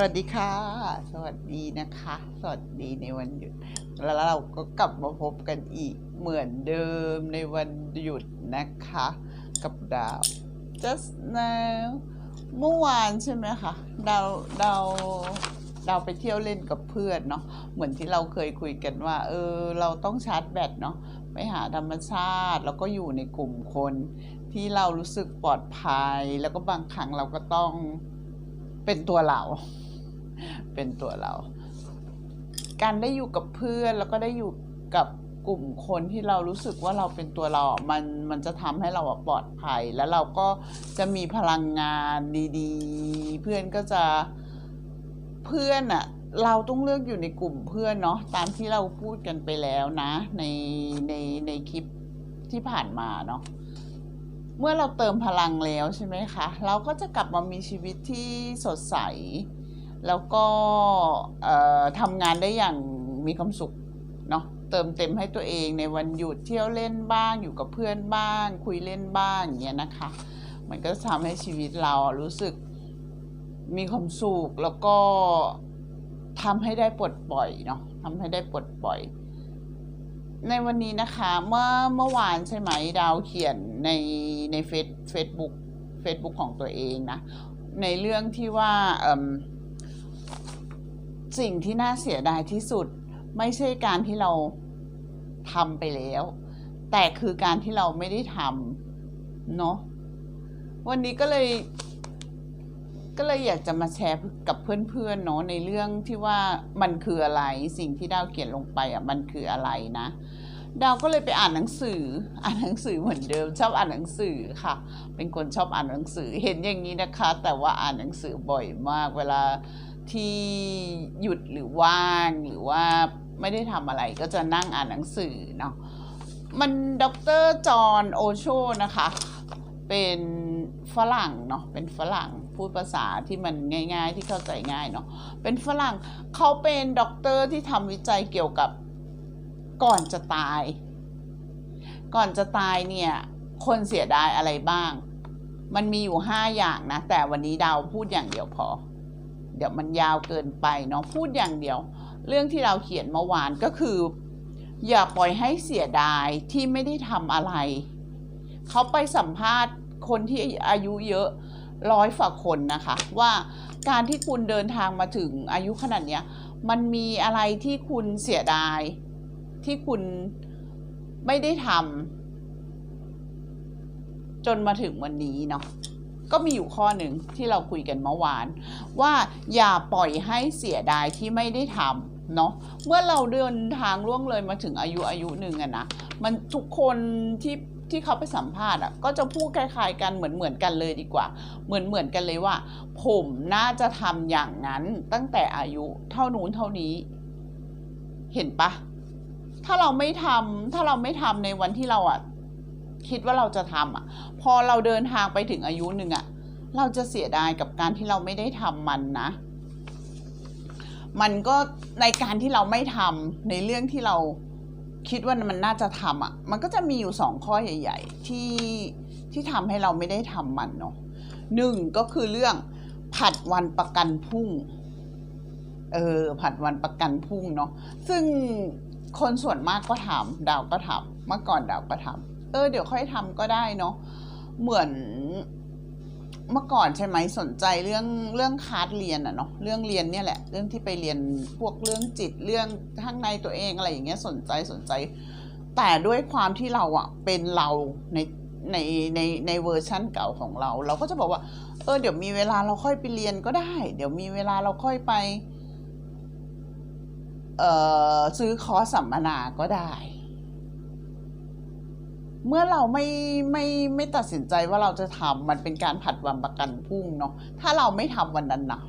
วัสดีค่ะ สวัสดีนะคะ สวัสดีในวันหยุด แล้วเราก็กลับมาพบกันอีกเหมือนเดิมในวันหยุดนะคะ กับดาว just now เมื่อวานใช่ไหมคะดาวดาวดาวไปเที่ยวเล่นกับเพื่อนเนาะเหมือนที่เราเคยคุยกันว่า เออ เราต้องชาร์จแบตเนาะไปหาธรรมชาติ แล้วก็อยู่ในกลุ่มคน ที่เรารู้สึกปลอดภัย แล้วก็บางครั้งเราก็ต้องเป็นตัวเรา เป็นตัวเรา การได้อยู่กับเพื่อนแล้วก็ได้อยู่กับกลุ่มคนที่เรารู้สึกว่าเราเป็นตัวเรา มันมันจะทำให้เราปลอดภัย แล้วเราก็จะมีพลังงานดีๆ เพื่อนก็จะเพื่อนอะเราต้องเลือกอยู่ในกลุ่มเพื่อนเนาะตามที่เราพูดกันไปแล้วนะ ในในในคลิปที่ผ่านมาเนาะเมื่อเราเติมพลังแล้วใช่ไหมคะ เราก็จะกลับมามีชีวิตที่สดใส แล้วก็ทำงานได้อย่างมีความสุขเนาะเติมเต็มให้ตัวเองในวันหยุดเที่ยวเล่นบ้างอยู่กับเพื่อนบ้าง คุยเล่นบ้างอย่างเงี้ยนะคะ มันก็ทำให้ชีวิตเรารู้สึกมีความสุขแล้วก็ทำให้ได้ปลดปล่อยเนาะทำให้ได้ปลดปล่อย ในวันนี้นะคะเมื่อเมื่อวานใช่ไหมดาวเขียนในในเฟซเฟซบุ๊กเฟซบุ๊กของตัวเองนะในเรื่องที่ว่าเอิ่ม สิ่งที่น่าเสียดายที่สุด ไม่ใช่การที่เราทำไปแล้ว แต่คือการที่เราไม่ได้ทำเนาะวันนี้ก็เลยก็เลยอยากจะมาแชร์กับเพื่อนๆเนาะในเรื่องที่ว่ามันคืออะไรสิ่งที่ดาวเขียนลงไปอะมันคืออะไรนะดาวก็เลยไปอ่านหนังสือ อ่านหนังสือเหมือนเดิม ชอบอ่านหนังสือค่ะ เป็นคนชอบอ่านหนังสือเห็นอย่างนี้นะคะ แต่ว่าอ่านหนังสือบ่อยมาก เวลา ที่หยุดหรือว่างหรือว่าไม่ได้ทำอะไรก็จะนั่งอ่านหนังสือเนาะมันดรจอห์นโอโชนะคะ เป็นฝรั่งเนาะเป็นฝรั่งพูดภาษาที่มันง่าย ๆ ที่เข้าใจง่ายเนาะเป็นฝรั่งเขาเป็นด็อกเตอร์ที่ทำวิจัยเกี่ยวกับก่อนจะตาย ก่อนจะตายเนี่ย คนเสียดายอะไรบ้าง มันมีอยู่ห้าอย่างนะ แต่วันนี้ดาวพูดอย่างเดียวพอ ดี๋ยวมันยาวเกินไปเนาะพูดอย่างเดียว เรื่องที่เราเขียนเมื่อวานก็คือ อย่าปล่อยให้เสียดายที่ไม่ได้ทำอะไร เขาไปสัมภาษณ์คนที่อายุเยอะร้อยฝ่าคนนะคะ ว่าการที่คุณเดินทางมาถึงอายุขนาดเนี้ยมันมีอะไรที่คุณเสียดาย ที่คุณไม่ได้ทำจนมาถึงวันนี้เนาะ ก็มีอยู่ข้อหนึ่งที่เราคุยกันเมื่อวาน ว่าอย่าปล่อยให้เสียดายที่ไม่ได้ทำเนาะเมื่อเราเดินทางล่วงเลยมาถึงอายุอายุหนึ่งอะนะมันทุกคนที่ที่เขาไปสัมภาษณ์อะก็จะพูดคล้ายๆกันเหมือนเหมือนกันเลยดีกว่า เหมือนเหมือนกันเลยว่า ผมน่าจะทำอย่างนั้นตั้งแต่อายุเท่านู้นเท่านี้ เห็นปะถ้าเราไม่ทำถ้าเราไม่ทำในวันที่เราอะ คิดว่าเราจะทำอะพอเราเดินทางไปถึงอายุหนึ่งอะเราจะเสียดายกับการที่เราไม่ได้ทำมันนะ มันก็ในการที่เราไม่ทำในเรื่องที่เราคิดว่ามันน่าจะทำอะ มันก็จะมีอยู่สองข้อใหญ่ ๆ ที่ที่ทำให้เราไม่ได้ทำมันเนาะหนึ่งก็คือเรื่องผัดวันประกันพรุ่ง เออ ผัดวันประกันพรุ่งเนาะ ซึ่งคนส่วนมากก็ทำดาวก็ทำเมื่อก่อนดาวก็ทำ เออเดี๋ยวค่อยทำก็ได้เนาะเหมือนเมื่อก่อนใช่ไหมสนใจเรื่องเรื่องคาร์ดเรียนอะเนาะเรื่องเรียนเนี่ยแหละ เรื่องที่ไปเรียนพวกเรื่องจิตเรื่องข้างในตัวเองอะไรอย่างเงี้ยสนใจสนใจ แต่ด้วยความที่เราอะเป็นเราในในในในเวอร์ชั่นเก่าของเรา เราก็จะบอกว่า เออเดี๋ยวมีเวลาเราค่อยไปเรียนก็ได้ เดี๋ยวมีเวลาเราค่อยไป เอ่อซื้อคอร์สสัมมนาก็ได้ เมื่อเราไม่ไม่ไม่ตัดสินใจว่าเราจะทำมันเป็นการผัดวันประกันพรุ่งเนาะถ้าเราไม่ทำวันนั้นนะ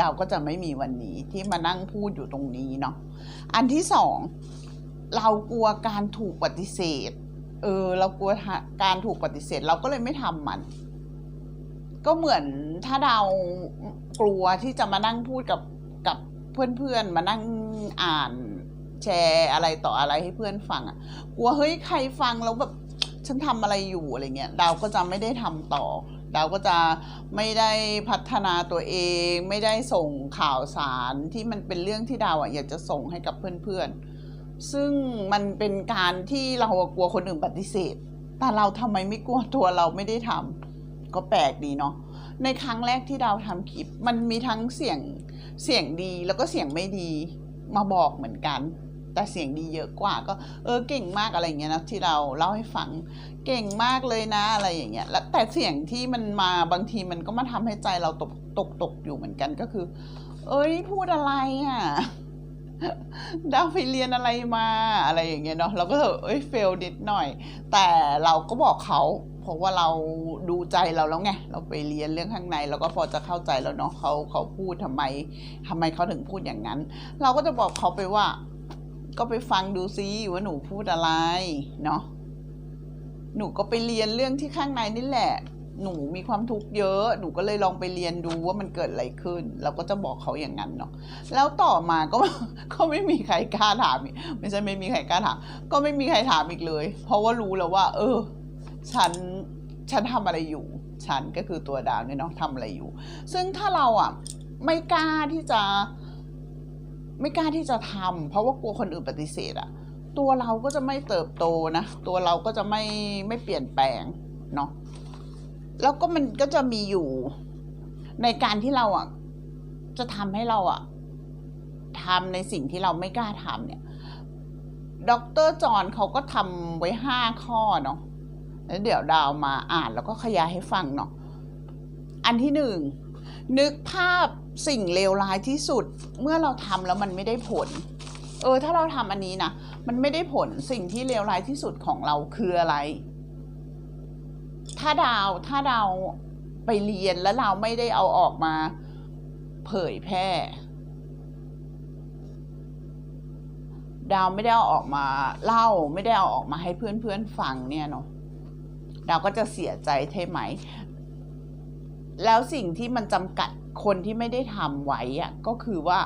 ดาวก็จะไม่มีวันนี้ที่มานั่งพูดอยู่ตรงนี้เนาะอันที่สองเรากลัวการถูกปฏิเสธ เออ เรากลัวการถูกปฏิเสธ เราก็เลยไม่ทำมัน ก็เหมือนถ้าเรากลัวที่จะมานั่งพูดกับกับเพื่อนๆ มานั่งอ่านแชร์อะไรต่ออะไรให้เพื่อนฟังอะกลัวเฮ้ยใครฟังแล้วแบบ ฉันทำอะไรอยู่อะไรเงี้ยดาวก็จะไม่ได้ทำต่อ ดาวก็จะไม่ได้พัฒนาตัวเอง ไม่ได้ส่งข่าวสารที่มันเป็นเรื่องที่ดาวอะอยากจะส่งให้กับเพื่อนๆ ซึ่งมันเป็นการที่เรากลัวคนอื่นปฏิเสธ แต่เราทำไมไม่กลัวตัวเราไม่ได้ทำก็แปลกดีเนาะในครั้งแรกที่ดาวทำคลิป มันมีทั้งเสียงเสียงดีแล้วก็เสียงไม่ดีมาบอกเหมือนกัน แต่เสียงดีเยอะกว่าก็เออเก่งมากอะไรอย่างเงี้ยนะที่เราเล่าให้ฟังเก่งมากเลยนะอะไรอย่างเงี้ยแล้วแต่เสียงที่มันมาบางทีมันก็มาทำให้ใจเราตกตกตกอยู่เหมือนกันก็คือ เอ้ยพูดอะไรอะดาวไปเรียนอะไรมาอะไรอย่างเงี้ยเนาะเราก็เอ้ยเฟลนิดหน่อย แต่เราก็บอกเขาเพราะว่าเราดูใจเราแล้วไงเราไปเรียนเรื่องข้างในเราก็พอจะเข้าใจแล้วเนาะเขาเขาพูดทำไมทำไมเขาถึงพูดอย่างนั้น เราก็จะบอกเขาไปว่า ก็ไปฟังดูซิว่าหนูพูดอะไรเนาะหนูก็ไปเรียนเรื่องที่ข้างในนี่แหละ หนูมีความทุกข์เยอะ หนูก็เลยลองไปเรียนดูว่ามันเกิดอะไรขึ้น เราก็จะบอกเขาอย่างนั้นเนาะแล้วต่อมาก็ก็ไม่มีใครกล้าถามไม่ใช่ไม่มีใครกล้าถาม ก็ไม่มีใครถามอีกเลย เพราะว่ารู้แล้วว่า เออ ฉันฉันทำอะไรอยู่ ฉันก็คือตัวดาวเนี่ยเนาะทำอะไรอยู่ ซึ่งถ้าเราอะไม่กล้าที่จะ ไม่กล้าที่จะทำเพราะว่ากลัวคนอื่นปฏิเสธอะตัวเราก็จะไม่เติบโตนะ ตัวเราก็จะไม่ไม่เปลี่ยนแปลงเนาะแล้วก็มันก็จะมีอยู่ในการที่เราอะจะทำให้เราอะทำในสิ่งที่เราไม่กล้าทำเนี่ยด็อกเตอร์จอห์นเขาก็ทำไว้ห้าข้อเนาะแล้วเดี๋ยวดาวมาอ่านแล้วก็ขยายให้ฟังเนาะอันที่หนึ่งนึกภาพ สิ่งเลวร้ายที่สุดเมื่อเราทำแล้วมันไม่ได้ผล เออ ถ้าเราทำอันนี้นะมันไม่ได้ผลสิ่งที่เลวร้ายที่สุดของเราคืออะไร ถ้าดาวถ้าดาวไปเรียนแล้วเราไม่ได้เอาออกมา เผยแพร่ ดาวไม่ได้เอาออกมาเล่าไม่ได้เอาออกมาให้เพื่อนๆฟังเนี่ยเนาะดาวก็จะเสียใจใช่ไหม แล้วสิ่งที่มันจำกัด คนที่ไม่ได้ทำไว้อะก็คือว่า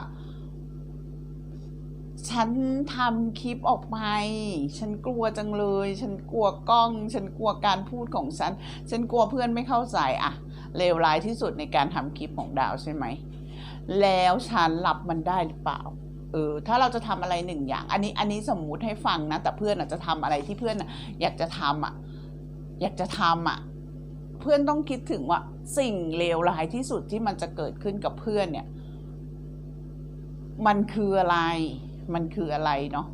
ฉันทำคลิปออกไป ฉันกลัวจังเลย ฉันกลัวกล้อง ฉันกลัวการพูดของฉัน ฉันกลัวเพื่อนไม่เข้าใจอะเลวร้ายที่สุดในการทำคลิปของดาวใช่ไหม แล้วฉันรับมันได้หรือเปล่าเออถ้าเราจะทำอะไรหนึ่งอย่าง อันนี้อันนี้สมมุติให้ฟังนะ แต่เพื่อนอาจจะทำอะไรที่เพื่อนอยากจะทำอะ อยากจะทำอะ พื่อนต้องคิดถึงว่า สิ่งเลวร้ายที่สุดที่มันจะเกิดขึ้นกับเพื่อนเนี่ย มันคืออะไร มันคืออะไรเนาะ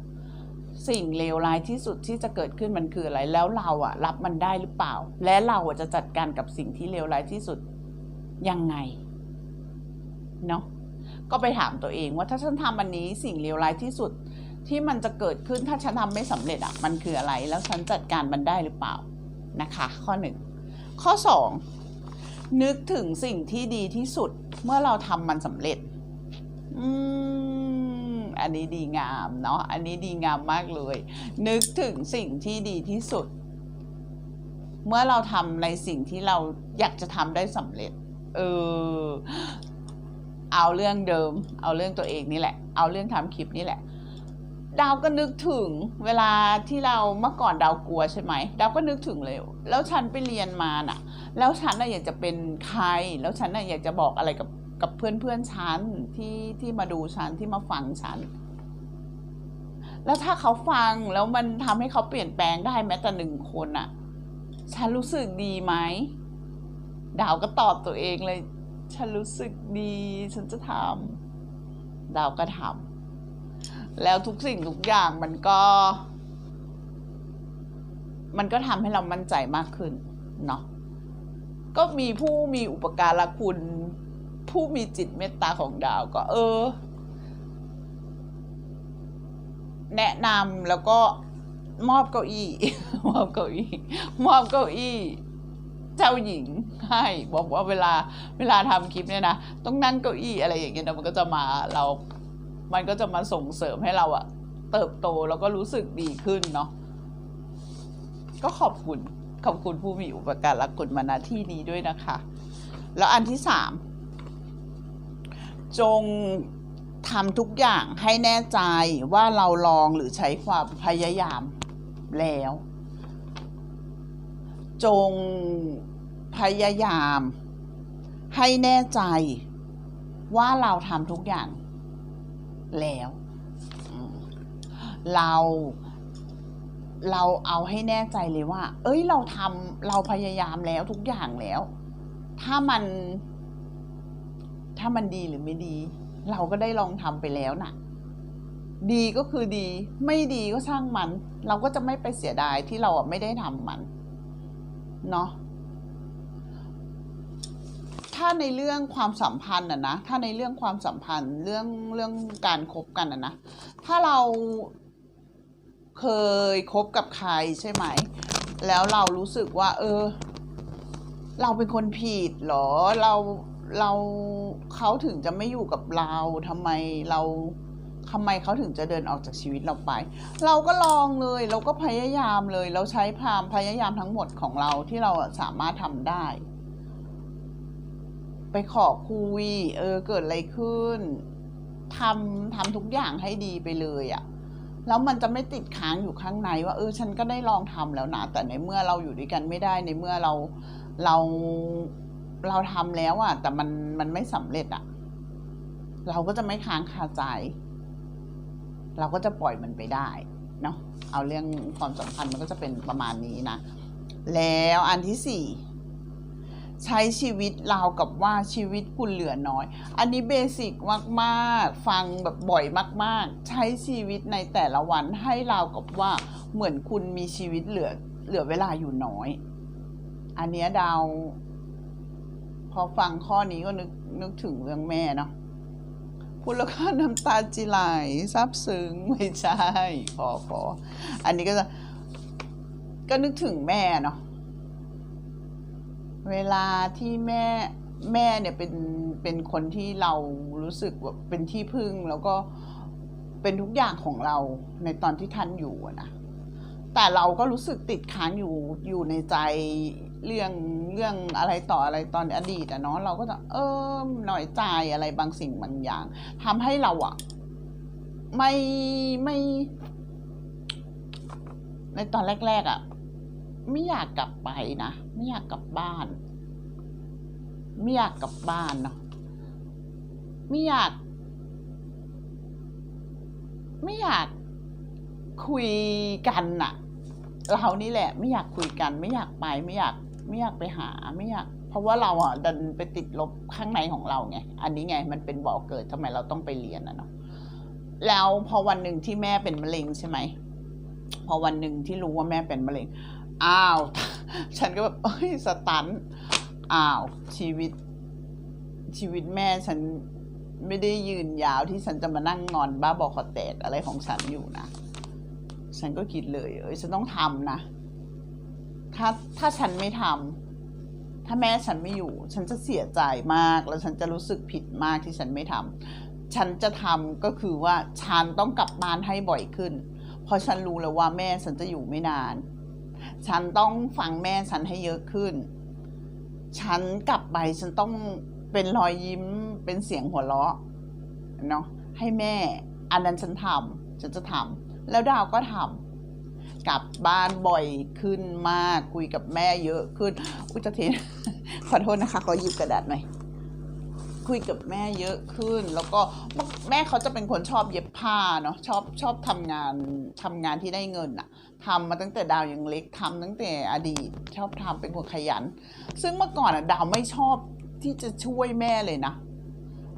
สิ่งเลวร้ายที่สุดที่จะเกิดขึ้นมันคืออะไร แล้วเราอะรับมันได้หรือเปล่า และเราอะจะจัดการกับสิ่งที่เลวร้ายที่สุดยังไงเนาะก็ไปถามตัวเองว่าถ้าฉันทำอันนี้สิ่งเลวร้ายที่สุดที่มันจะเกิดขึ้นถ้าฉันทำไม่สำเร็จอะมันคืออะไร แล้วฉันจัดการมันได้หรือเปล่านะคะ ข้อหนึ่ง ข้อสองนึกถึงสิ่งที่ดีที่สุดเมื่อเราทำมันสำเร็จ อืม อันนี้ดีงามเนาะ อันนี้ดีงามมากเลย นึกถึงสิ่งที่ดีที่สุด เมื่อเราทำในสิ่งที่เราอยากจะทำได้สำเร็จ เออ เอาเรื่องเดิม เอาเรื่องตัวเองนี่แหละ เอาเรื่องทำคลิปนี่แหละ ดาวก็นึกถึงเวลาที่เราเมื่อก่อนดาวกลัวใช่ไหมดาวก็นึกถึงเลย แล้วฉันไปเรียนมาน่ะ แล้วฉันน่ะอยากจะเป็นใคร แล้วฉันน่ะอยากจะบอกอะไรกับกับเพื่อนเพื่อนฉันที่ที่มาดูฉันที่มาฟังฉัน แล้วถ้าเขาฟังแล้วมันทำให้เขาเปลี่ยนแปลงได้แม้แต่หนึ่งคนน่ะ ฉันรู้สึกดีไหมดาวก็ตอบตัวเองเลย ฉันรู้สึกดี ฉันจะทำดาวก็ทำ แล้วทุกสิ่งทุกอย่างมันก็ มันก็ทำให้เรามั่นใจมากขึ้นเนาะก็มีผู้มีอุปการะคุณ ผู้มีจิตเมตตาของดาวก็ เออ แนะนำแล้วก็มอบเก้าอี้ มอบเก้าอี้มอบเก้าอี้เจ้าหญิงให้บอกว่าเวลาเวลาทำคลิปเนี่ยนะต้องนั่งเก้าอี้อะไรอย่างเงี้ยนะมันก็จะมาเรา มันก็จะมาส่งเสริมให้เราอะเติบโตแล้วก็รู้สึกดีขึ้นเนาะก็ขอบคุณขอบคุณผู้มีอุปการะคุณมาณที่นี้ด้วยนะคะ แล้วอันที่สามจงทำทุกอย่างให้แน่ใจว่าเราลองหรือใช้ความพยายามแล้ว จงพยายามให้แน่ใจว่าเราทำทุกอย่าง แล้ว เราเราเอาให้แน่ใจเลยว่า เอ้ย เราทำเราพยายามแล้วทุกอย่างแล้ว ถ้ามัน ถ้ามันดีหรือไม่ดี เราก็ได้ลองทำไปแล้วน่ะ ดีก็คือดี ไม่ดีก็ช่างมัน เราก็จะไม่ไปเสียดายที่เราไม่ได้ทำมัน เนาะ ถ้าในเรื่องความสัมพันธ์อะนะถ้าในเรื่องความสัมพันธ์เรื่องเรื่องการคบกันอะนะถ้าเราเคยคบกับใครใช่ไหม แล้วเรารู้สึกว่า เออ เราเป็นคนผิดเหรอเราเราเขาถึงจะไม่อยู่กับเราทำไมเราทำไมเขาถึงจะเดินออกจากชีวิตเราไป เราก็ลองเลย เราก็พยายามเลย เราใช้พามพยายามทั้งหมดของเราที่เราสามารถทำได้ ไปขอคุย เออ เกิดอะไรขึ้นทำทำทุกอย่างให้ดีไปเลยอะ่ะ แล้วมันจะไม่ติดค้างอยู่ข้างในว่า เออ ฉันก็ได้ลองทำแล้วนะ แต่ในเมื่อเราอยู่ด้วยกันไม่ได้ ในเมื่อเรา เรา เราทำแล้วอะ่ะ แต่มัน มันไม่สำเร็จอะ่ะ เราก็จะไม่ค้างคาใจ เราก็จะปล่อยมันไปได้ เนาะ เอาเรื่องความสัมพันธ์มันก็จะเป็นประมาณนี้นะ แล้วอันที่สี่ ใช้ชีวิตราวกับว่าชีวิตคุณเหลือน้อย อันนี้เบสิกมากๆ ฟังแบบบ่อยมากๆ ใช้ชีวิตในแต่ละวันให้ราวกับว่าเหมือนคุณมีชีวิตเหลือเหลือเวลาอยู่น้อย อันเนี้ยดาว พอฟังข้อนี้ก็นึกนึกถึงเรื่องแม่เนาะพูดแล้วก็น้ำตาจิไหลซาบซึ้งไม่ใช่พอพออันนี้ก็จะก็นึกถึงแม่เนาะ เวลาที่แม่แม่เนี่ยเป็นเป็นคนที่เรารู้สึกว่าเป็นที่พึ่งแล้วก็เป็นทุกอย่างของเราในตอนที่ท่านอยู่นะแต่เราก็รู้สึกติดค้างอยู่อยู่ในใจเรื่องเรื่องอะไรต่ออะไรตอนอดีตอะเนาะเราก็จะเออหน่อยใจอะไรบางสิ่งบางอย่างทำให้เราอะไม่ไม่ ในตอนแรก ๆอะไม่อยากกลับไปนะ ไม่อยากกลับบ้าน ไม่อยากกลับบ้านเนาะไม่อยาก ไม่อยากคุยกันอะเรานี่แหละ ไม่อยากคุยกัน ไม่อยากไปไม่อยาก ไม่อยากไปหาไม่อยาก เพราะว่าเราอะดันไปติดลบข้างในของเราไงอันนี้ไง มันเป็นบ่อเกิดทำไมเราต้องไปเรียนอะเนาะแล้วพอวันหนึ่งที่แม่เป็นมะเร็งใช่ไหมพอวันหนึ่งที่รู้ว่าแม่เป็นมะเร็ง อ้าว ฉันก็แบบเอ้ยสตันอ้าวชีวิต ชีวิตแม่ฉันไม่ได้ยืนยาวที่ฉันจะมานั่งนอนบ้าบอคอแตกอะไรของฉันอยู่นะ ฉันก็คิดเลย เอ้ยฉันต้องทำนะ ถ้าถ้าฉันไม่ทำถ้าแม่ฉันไม่อยู่ ฉันจะเสียใจมาก แล้วฉันจะรู้สึกผิดมากที่ฉันไม่ทำฉันจะทำก็คือว่าฉันต้องกลับบ้านให้บ่อยขึ้น เพราะฉันรู้แล้วว่าแม่ฉันจะอยู่ไม่นาน ฉันต้องฟังแม่ฉันให้เยอะขึ้น ฉันกลับไปฉันต้องเป็นรอยยิ้มเป็นเสียงหัวเราะเนาะให้แม่อันนั้นฉันทำฉันจะทำแล้วดาวก็ทำกลับบ้านบ่อยขึ้นมากคุยกับแม่เยอะขึ้นอุยจะเทขอโทษนะคะขอหยิบกระดาษหน่อย คุยกับแม่เยอะขึ้น แล้วก็แม่เขาจะเป็นคนชอบเย็บผ้าเนาะชอบชอบทำงานทำงานที่ได้เงินอะทำมาตั้งแต่ดาวยังเล็กทำตั้งแต่อดีตชอบทำเป็นคนขยัน ซึ่งเมื่อก่อนอะดาวไม่ชอบที่จะช่วยแม่เลยนะ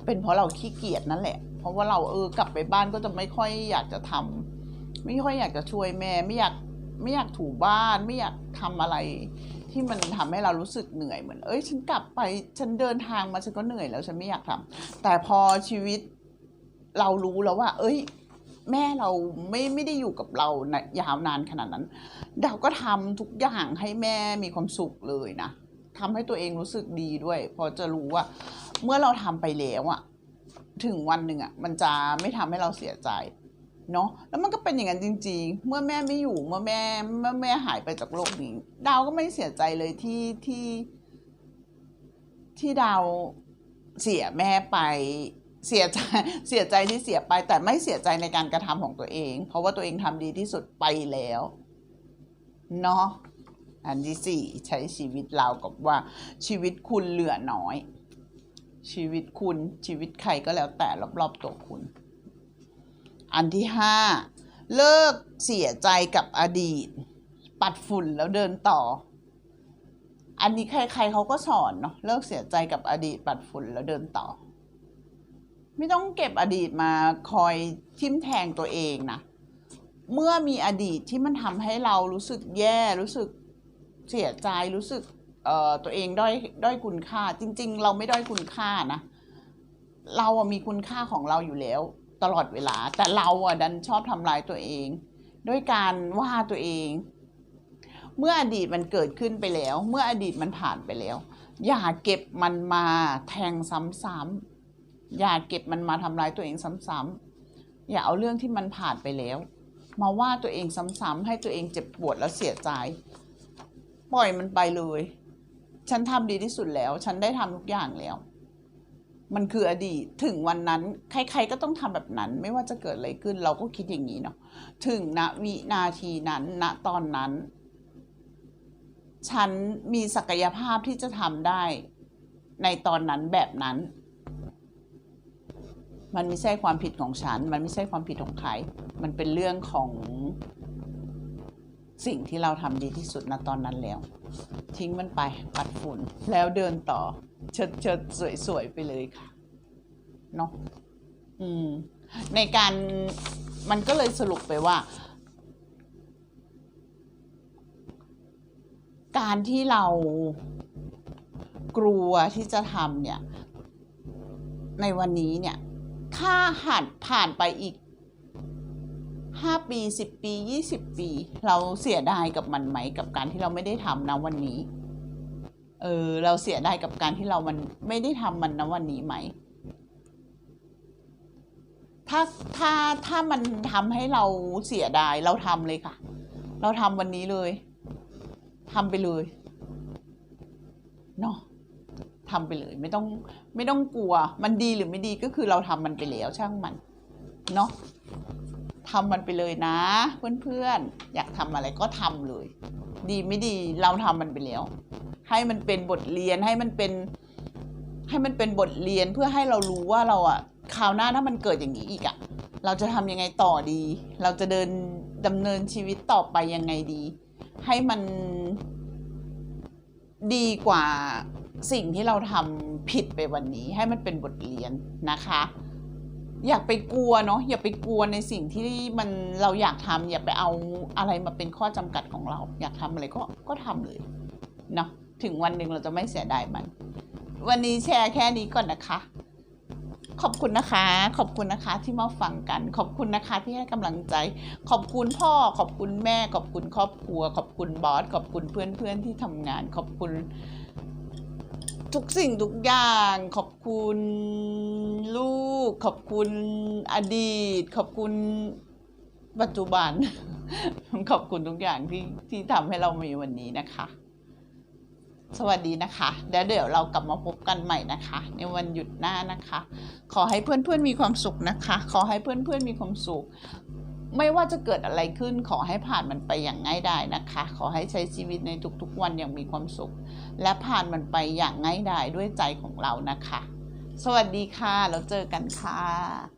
เป็นเพราะเราขี้เกียจนั่นแหละ เพราะว่าเราเออกลับไปบ้านก็จะไม่ค่อยอยากจะทำไม่ค่อยอยากจะช่วยแม่ไม่อยาก ไม่อยากถูบ้าน ไม่อยากทำอะไร ที่มันทำให้เรารู้สึกเหนื่อยเหมือน เอ้ย ฉันกลับไปฉันเดินทางมาฉันก็เหนื่อยแล้วฉันไม่อยากทำแต่พอชีวิตเรารู้แล้วว่า เอ้ย แม่เราไม่ไม่ได้อยู่กับเรานะยาวนานขนาดนั้นดาวก็ทำทุกอย่างให้แม่มีความสุขเลยนะทำให้ตัวเองรู้สึกดีด้วย พอจะรู้ว่า เมื่อเราทำไปแล้วอะถึงวันหนึ่งอะมันจะไม่ทำให้เราเสียใจ เนาะแล้วมันก็เป็นอย่างนั้นจริง ๆ เมื่อแม่ไม่อยู่เมื่อแม่เมื่อแม่หายไปจากโลกนี้ ดาวก็ไม่เสียใจเลยที่ที่ที่ดาวเสียแม่ไปเสียใจเสียใจที่เสียไป แต่ไม่เสียใจในการกระทำของตัวเอง เพราะว่าตัวเองทำดีที่สุดไปแล้วเนาะอันที่สี่ใช้ชีวิตเรากับว่าชีวิตคุณเหลือน้อย ชีวิตคุณชีวิตใครก็แล้วแต่รอบๆตัวคุณ อันที่ห้าเลิกเสียใจกับอดีต ปัดฝุ่นแล้วเดินต่อ อันนี้ใครๆเขาก็สอนเนาะเลิกเสียใจกับอดีต ปัดฝุ่นแล้วเดินต่อ ไม่ต้องเก็บอดีตมาคอยทิมแทงตัวเองนะเมื่อมีอดีตที่มันทำให้เรารู้สึกแย่รู้สึกเสียใจรู้สึกตัวเองด้อยด้อยคุณค่า จริง ๆ เราไม่ด้อยคุณค่านะ เราอะมีคุณค่าของเราอยู่แล้ว ตลอดเวลา แต่เราอะดันชอบทำลายตัวเอง ด้วยการว่าตัวเอง เมื่ออดีตมันเกิดขึ้นไปแล้ว เมื่ออดีตมันผ่านไปแล้ว อย่าเก็บมันมาแทงซ้ำๆอย่าเก็บมันมาทำร้ายตัวเองซ้ำๆอย่าเอาเรื่องที่มันผ่านไปแล้ว มาว่าตัวเองซ้ำๆให้ตัวเองเจ็บปวดแล้วเสียใจ ปล่อยมันไปเลย ฉันทำดีที่สุดแล้ว ฉันได้ทำทุกอย่างแล้ว มันคืออดีตถึงวันนั้น ใครๆก็ต้องทำแบบนั้น ไม่ว่าจะเกิดอะไรขึ้น เราก็คิดอย่างนี้เนาะถึงณวินาทีนั้นณตอนนั้น ฉันมีศักยภาพที่จะทำได้ ในตอนนั้นแบบนั้น มันไม่ใช่ความผิดของฉัน มันไม่ใช่ความผิดของใคร มันเป็นเรื่องของ สิ่งที่เราทำดีที่สุดณตอนนั้นแล้ว ทิ้งมันไปปัดฝุ่นแล้วเดินต่อ เชิดเชิดสวยสวยๆไปเลยค่ะเนาะอืม ในการมันก็เลยสรุปไปว่า การที่เรากลัวที่จะทำเนี่ย ในวันนี้เนี่ย ถ้าหันผ่านไปอีก ห้าปีสิบปียี่สิบปี เราเสียดายกับมันไหมกับการที่เราไม่ได้ทำนะวันนี้ เออเราเสียดายกับการที่เรามันไม่ได้ทำมันนะวันนี้ไหม ถ้าถ้าถ้ามันทำให้เราเสียดายเราทำเลยค่ะ เราทำวันนี้เลยทำไปเลยเนาะทำไปเลยไม่ต้องไม่ต้องกลัวมันดีหรือไม่ดีก็คือเราทำมันไปแล้วช่างมันเนาะ ทำมันไปเลยนะ เพื่อนๆ อยากทำอะไรก็ทำเลย ดีไม่ดีเราทำมันไปแล้ว ให้มันเป็นบทเรียนให้มันเป็น ให้มันเป็นบทเรียนเพื่อให้เรารู้ว่าเราอะคราวหน้าถ้ามันเกิดอย่างนี้อีกอะเราจะทำยังไงต่อดี เราจะเดินดำเนินชีวิตต่อไปยังไงดี ให้มันดีกว่าสิ่งที่เราทำผิดไปวันนี้ ให้มันเป็นบทเรียนนะคะ อย่าไปกลัวเนาะอย่าไปกลัวในสิ่งที่มันเราอยากทำอย่าไปเอาอะไรมาเป็นข้อจำกัดของเรา อยากทำอะไรก็ก็ทำเลยเนาะถึงวันหนึ่งเราจะไม่เสียดายมัน วันนี้แชร์แค่นี้ก่อนนะคะ ขอบคุณนะคะ ขอบคุณนะคะที่มาฟังกัน ขอบคุณนะคะที่ให้กำลังใจ ขอบคุณพ่อ ขอบคุณแม่ ขอบคุณครอบครัว ขอบคุณบอสขอบคุณเพื่อนๆที่ทำงาน ขอบคุณ ทุกสิ่งทุกอย่างขอบคุณลูก ขอบคุณอดีต ขอบคุณปัจจุบัน ขอบคุณทุกอย่างที่ที่ทำให้เรามีวันนี้นะคะ สวัสดีนะคะแล้วเดี๋ยวเรากลับมาพบกันใหม่นะคะ ในวันหยุดหน้านะคะ ขอให้เพื่อนๆมีความสุขนะคะ ขอให้เพื่อนๆมีความสุข ไม่ว่าจะเกิดอะไรขึ้นขอให้ผ่านมันไปอย่างง่ายดายนะคะ ขอให้ใช้ชีวิตในทุกๆวันอย่างมีความสุข และผ่านมันไปอย่างง่ายดายด้วยใจของเรานะคะ สวัสดีค่ะ แล้วเจอกันค่ะ